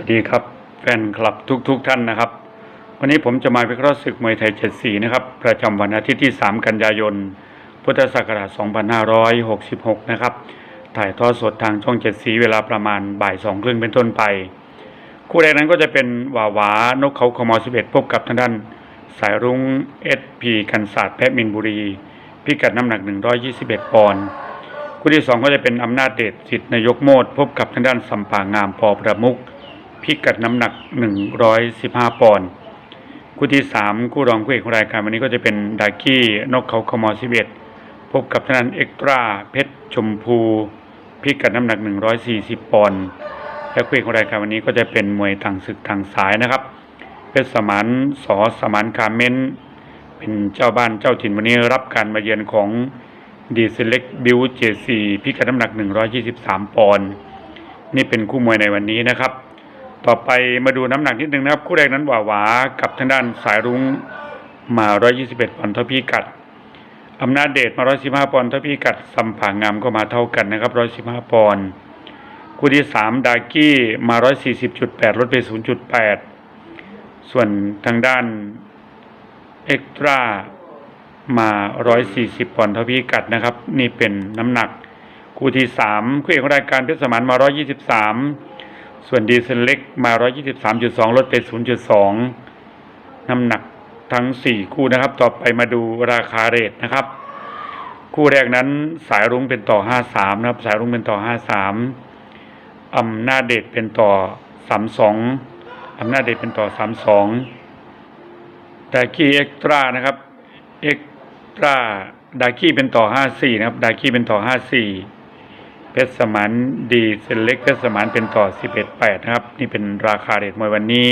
วัสดีครับ แฟนคลับทุกๆทท่านนะครับ วันนี้ผมจะมาวิเคราะห์ศึกมวยไทย 74 นะครับ ประจำวันอาทิตย์ที่ 3 กันยายน พุทธศักราช 2566 นะครับ ถ่ายทอดสดทางช่อง 7 สีเวลาประมาณบ่ายสองครึ่งเป็นต้นไป คู่แรกนั้นก็จะเป็นวาวานกเขาคมอ11 พบกับทางด้าน สายรุ้งเอสพีกันศาสตร์แพทย์มินบุรี พิกัดน้ำหนัก 121 ปอนด์คู่ที่สองก็จะเป็นอำนาจเดชสิทธิ์นายกโมดพบกับทางด้านสัมปางามพอประมุก พิกัดน้ำหนัก 115 ปอนด์คู่ที่สามคู่รองคู่เอกของรายการวันนี้ก็จะเป็นดากี้นกเขาคมอ11 พบกับทางด้นเอ็กตราเพชรชมพู พิกัดน้ำหนัก 140 ปอนด์และคู่เอกของรายการวันนี้ก็จะเป็นมวยทางศึกทางสายนะครับเพชรสมานสอสมานคาเมนเป็นเจ้าบ้านเจ้าถิ่นวันนี้รับการมาเยือนของดีเซเล็กบิวเจซีพิกัดน้ำหนัก 123 ปอนด์นี่เป็นคู่มวยในวันนี้นะครับ ต่อไปมาดูน้ำหนักนิดนึงนะครับ คู่แรกนั้นหวาหวากับทางด้านสายรุ้งมา 121ปอนด์เท่าพี่กัดอำนาจเดชมา 115ปอนด์เท่าพี่กัดสัมผางามก็มาเท่ากันนะครับ 115ปอนด์คู่ที่ 3 ดากี้มา 140.8ลดไป 0.8 ส่วนทางด้านเอ็กตร้ามา 140ปอนด์เท่าพี่กัดนะครับ นี่เป็นน้ำหนัก คู่ที่ 3 คู่เอกของรายการเพชรสมานมา 123 ส่วนดีเซลเล็กมา 123.2 ลดไป 0.2 น้ำหนักทั้ง 4 คู่นะครับ ต่อไปมาดูราคาเรทนะครับ คู่แรกนั้นสายรุ้งเป็นต่อ 53 นะครับ สายรุ้งเป็นต่อ 53 อำนาจเดชเป็นต่อ 32 อำนาจเดชเป็นต่อ 32 ดากี้เอ็กตร้านะครับ เอ็กตร้า ดากี้เป็นต่อ 54 นะครับ ดากี้เป็นต่อ 54 ชรสมานดีเซนเล็กเพชรสมานเป็นต่อ 11.8 นะครับ นี่เป็นราคาเรทมวยวันนี้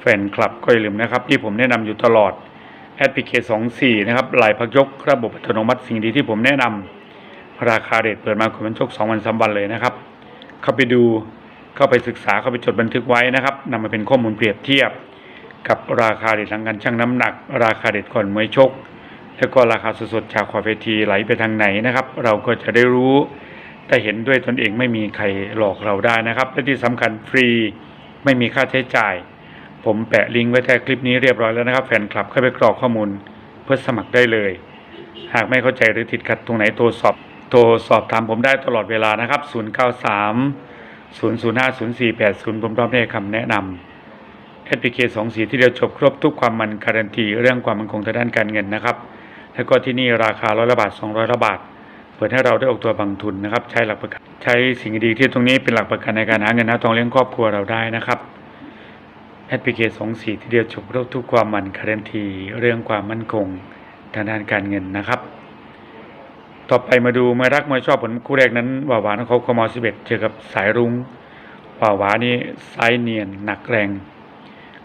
แฟนคลับก็อย่าลืมนะครับ ที่ผมแนะนำอยู่ตลอดแอดพลิเคชัน24นะครับลายพักยกระบบอัตโนมัติสิ่งดีที่ผมแนะนำราคาเรทเปิดมาคุณมันชก2วัน3วันเลยนะครับ เข้าไปดูเข้าไปศึกษาเข้าไปจดบันทึกไว้นะครับนำมาเป็นข้อมูลเปรียบเทียบ กับราคาเด็ดหลังการชั่งน้ำหนัก ราคาเด็ดก่อนมวยชกแล้วก็ราคาสดๆจากขอเวทีไหลไปทางไหนนะครับ เราก็จะได้รู้ ได้เห็นด้วยตนเองไม่มีใครหลอกเราได้นะครับ และที่สำคัญฟรีไม่มีค่าใช้จ่าย ผมแปะลิงก์ไว้ใต้คลิปนี้เรียบร้อยแล้วนะครับแฟนคลับเข้าไปกรอกข้อมูลเพื่อสมัครได้เลย หากไม่เข้าใจหรือติดขัดตรงไหนโทรสอบโทรสอบถามผมได้ตลอดเวลานะครับ 093 005 0480 ผมพร้อมให้คำแนะนำแอดพลิเคสองสีที่เดียวจบครบทุกความมันการันตีเรื่องความมั่นคงทางด้านการเงินนะครับ แล้วก็ที่นี่ราคาร้อยละบาทสองร้อยละบาท เปิดให้เราได้ออกตัวบังทุนนะครับ ใช้หลักประกันใช้สิ่งดีๆที่ตรงนี้เป็นหลักประกันในการหาเงินหาทองเลี้ยงครอบครัวเราได้นะครับแอดพลิเคสองสีที่เดียวจบรบทุกความมันการันตีเรื่องความมั่นคงทางด้านการเงินนะครับ ต่อไปมาดูมวยรักมวยชอบผลคู่แรกนั้นหวาหวานเขาคมอสิบเอ็ดเจอกับสายรุ้งหวาหวานี่ไซส์เนียนหนักแรง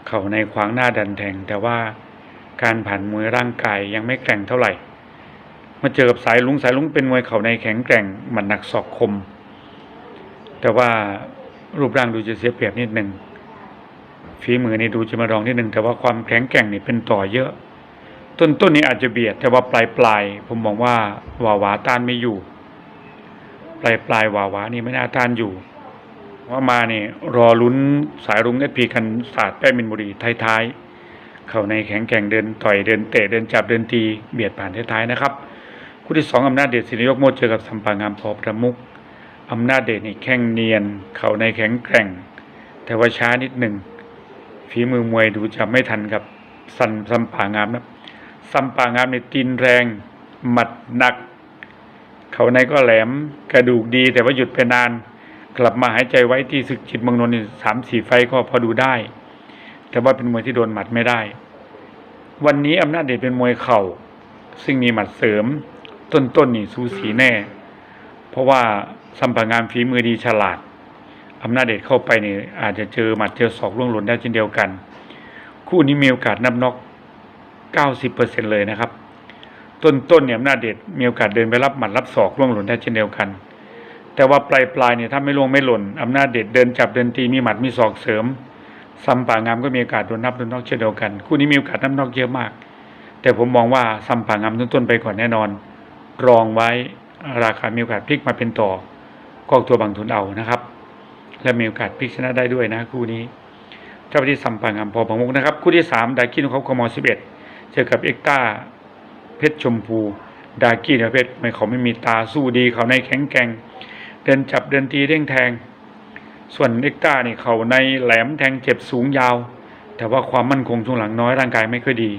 เข่าในขวางหน้าดันแทงแต่ว่าการผ่านมวยร่างกายยังไม่แกร่งเท่าไหร่ มาเจอกับสายลุงสายลุงเป็นมวยเข่าในแข็งแกร่งหมันหนักศอกคม แต่ว่ารูปร่างดูจะเสียเปรียบนิดหนึ่งฝีมือนี่ดูจะมารองนิดหนึ่งแต่ว่าความแข็งแกร่งนี่เป็นต่อเยอะ ต้นต้นนี้อาจจะเบียด แต่ว่าปลายปลายผมมองว่าวาวาต้านไม่อยู่ ปลายปลายวาวานี่ไม่น่าต้านอยู่ว่ามาเนี่ยรอลุ้นสายรุ้งเอพีคันศาสตร์แป้มินบุรีท้ายๆ เข้าในแข็งแกร่งเดินต่อยเดินเตะเดินจับเดินตีเบียดผ่านท้ายๆนะครับ คู่ที่สองอำนาจเดชศิริยกโมดเจอกับสัมปางามพอประมุกอำนาจเดชนี่แข้งเนียน เข้าในแข็งแกร่ง แต่ว่าช้านิดหนึ่งฝีมือมวยดูจะไม่ทันกับสันสัมปางามนะสัมปางามในตีนแรง หมัดหนัก เขาในก็แหลมกระดูกดี แต่ว่าหยุดไปนาน กลับมาหายใจไว้ที่ศึกจิตเมืองนนท์สามสี่ไฟก็พอดูได้ แต่ว่าเป็นมวยที่โดนหมัดไม่ได้ วันนี้อำนาจเดชเป็นมวยเข่า ซึ่งมีหมัดเสริม ต้นๆนนี่สูสีแน่ เพราะว่าสัมปางามฝีมือดีฉลาดอำนาจเดชเข้าไปนี่อาจจะเจอหมัดเจอศอกล่วงหล่นได้เช่นเดียวกัน คู่นี้มีโอกาสนับน็อก 90%เลยนะครับ ต้นๆเนี่ยอำนาจเดชมีโอกาสเดินไปรับหมัดรับศอกล่วงหล่นได้เช่นเดียวกัน แต่ว่าปลายปลายๆเนี่ยถ้าไม่ล่วงไม่หล่นอำนาจเด็ดเดินจับเดินตีมีหมัดมีศอกเสริมซัมป่างามก็มีโอกาสโดนนับโดนนอกเช่นเดียวกัน คู่นี้มีโอกาสนับนอกเยอะมาก แต่ผมมองว่าซัมป่างามต้นๆไปก่อนแน่นอน รองไว้ราคามีโอกาสพลิกมาเป็นต่อก็เอาตัวบางทุนเอานะครับ และมีโอกาสพลิกชนะได้ด้วยนะคู่นี้เจ้าที่สัมปังอัมพอประมุกนะครับ คู่ที่สามดากี้นกเขาคมอสิบเอ็ดเจอกับเอ็กต้าเพชรชมพูดากี้เนี่ยเพชรไม่เขาไม่มีตาสู้ดีเขาในแข็งแกร่งเดินจับเดินตีเด้งแทง ส่วนเอ็กต้านี่เขาในแหลมแทงเจ็บสูงยาว แต่ว่าความมั่นคงช่วงหลังน้อยร่างกายไม่ค่อยดี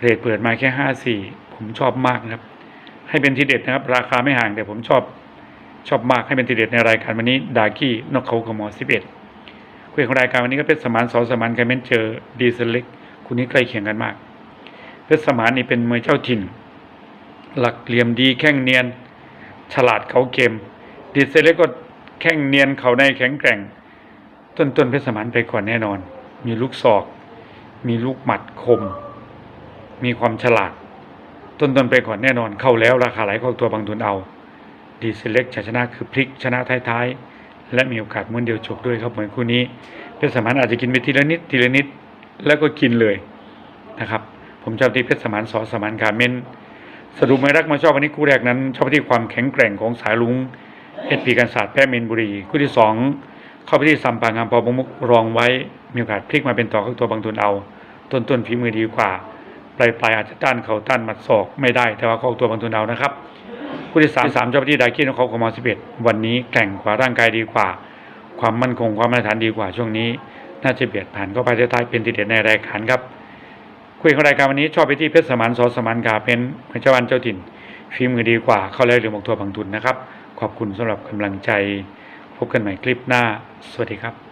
เรทเปิดมาแค่ห้าสี่ผมชอบมากนะครับ ให้เป็นทีเด็ดนะครับ ราคาไม่ห่างแต่ผมชอบชอบมากให้เป็นทีเด็ดในรายการวันนี้ดากี้นกเขาขมอสิบเอ็ดคุยของรายการวันนี้ก็เป็นสมานสอสมานไกเมนเจอดีเซลเล็กคู่นี้ใกล้เคียงกันมากเพชรสมานนี่เป็นมวยเจ้าถิ่น หลักเหลี่ยมดีแข้งเนียน ฉลาดเขาเกมดีเซลเล็กก็แข้งเนียนเขาในแข็งแกร่ง ต้นต้นๆเพชรสมานไปก่อนแน่นอน มีลูกศอก มีลูกหมัดคม มีความฉลาด ต้นต้นไปก่อนแน่นอนเข้าแล้วราคาไหลเข้าตัวบางทุนเอา ดีเซลเล็กชชนะคือพลิกชนะท้ายๆ และมีโอกาสม้วนเดียวจบด้วยครับเหมือนคู่นี้ เพชรสมานอาจจะกินไปทีละนิดทีละนิดแล้วก็กินเลยนะครับ ผมชอบที่เพชรสมานสอสมานการเมนสรุปไม่รักมาชอบวันนี้คู่แรกนั้น ชอบที่ความแข็งแกร่งของสายลุงเอสพีกันศาสตร์แพ้เมนบุรีคู่ที่สองเข้าไปที่ซัมปางามปอบงมุกรองไว้มีโอกาสพลิกมาเป็นต่อข้าตัวบางทุนเอา ต้นต้นฝีมือดีกว่า ปลายปลายๆอาจจะต้านเขาต้านมัดศอกไม่ได้ แต่ว่าเข้าตัวบางทุนเอานะครับคู่ที่สามสามเจ้าหน้าที่ไดกี้นกเขาคอมอสิบเอ็ดวันนี้แข่งกว่าร่างกายดีกว่า ความมั่นคงความมาตรฐานดีกว่าช่วงนี้ น่าจะเบียดผ่านเข้าไปท้ายเป็นทีเด็ดในรายการครับคุยของรายการวันนี้ชอบไปที่เพชรสมานสอสมานกาเป็นเจ้าวันเจ้าถิ่นฝีมือดีกว่า เข้าแล้วหรือมกตัวบางทุนนะครับ ขอบคุณสำหรับกำลังใจ พบกันใหม่คลิปหน้า สวัสดีครับ